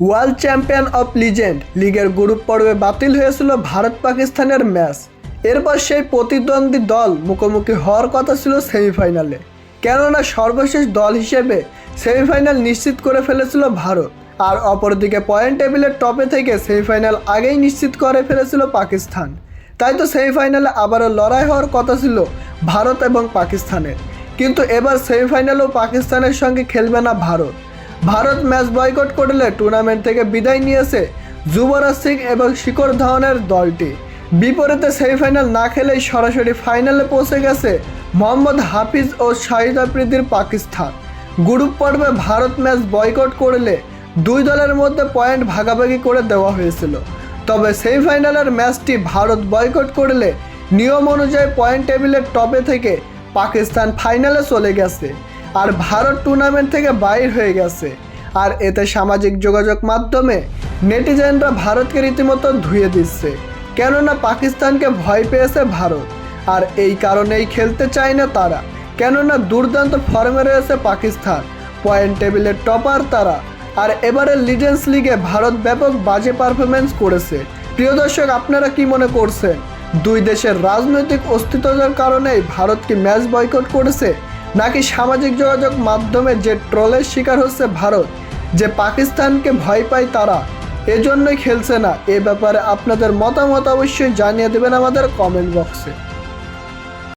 World champion of legend লিগের group পর্বে বাতিল হয়েছিল ভারত পাকিস্তানের ম্যাচ। এরপর সেই প্রতিদ্বন্দ্বী দল মুখোমুখি হওয়ার কথা ছিল সেমিফাইনালে। কেননা সর্বশেষ দল হিসেবে সেমিফাইনাল নিশ্চিত করে ফেলেছিল ভারত। আর অপরদিকে পয়েন্ট টেবিলের টপে থেকে সেমিফাইনাল আগেই নিশ্চিত করে ফেলেছিল পাকিস্তান। তাই তো সেমিফাইনালে আবারও লড়াই হওয়ার কথা ছিল ভারত এবং পাকিস্তানের। কিন্তু এবার সেমিফাইনালেও পাকিস্তানের সঙ্গে খেলবে না ভারত। ভারত ম্যাচ বয়কট করলে টুর্নামেন্ট থেকে বিদায় নিয়েছে যুবরাজ সিং এবং শিখর ধাওয়ানের দলটি। বিপরীতে সেমিফাইনাল না খেলেই সরাসরি ফাইনালে পৌঁছে গেছে মোহাম্মদ হাফিজ ও শাহিদ আফ্রিদির পাকিস্তান। গ্রুপ পর্বে ভারত ম্যাচ বয়কট করলে দুই দলের মধ্যে পয়েন্ট ভাগাভাগি করে দেওয়া হয়েছিল। তবে সেমিফাইনালের ম্যাচটি ভারত বয়কট করলে নিয়ম অনুযায়ী পয়েন্ট টেবিলের টপে থেকে পাকিস্তান ফাইনালে চলে গেছে। আর ভারত টুর্নামেন্ট থেকে বাইর হয়ে গেছে। আর এতে সামাজিক যোগাযোগ মাধ্যমে নেটিজেনরা ভারতকে রীতিমতো ধুয়ে দিচ্ছে। কেননা পাকিস্তানকে ভয় পেয়েছে ভারত। আর এই কারণেই খেলতে চায় না তারা। কেননা দুর্দান্ত ফর্মে রয়েছে পাকিস্তান। পয়েন্ট টেবিলের টপার তারা। আর এবারের লিজেন্স লিগে ভারত ব্যাপক বাজে পারফরমেন্স করেছে। প্রিয় দর্শক, আপনারা কি মনে করছেন? দুই দেশের রাজনৈতিক অস্তিত্বের কারণেই ভারত কি ম্যাচ বয়কট করেছে? নাকি সামাজিক যোগাযোগ মাধ্যমে যে ট্রলের শিকার হচ্ছে ভারত, যে পাকিস্তানকে ভয় পায় তারা, এজন্যই খেলছে না। এ ব্যাপারে আপনাদের মতামত অবশ্যই জানিয়ে দেবেন আমাদের কমেন্ট বক্সে।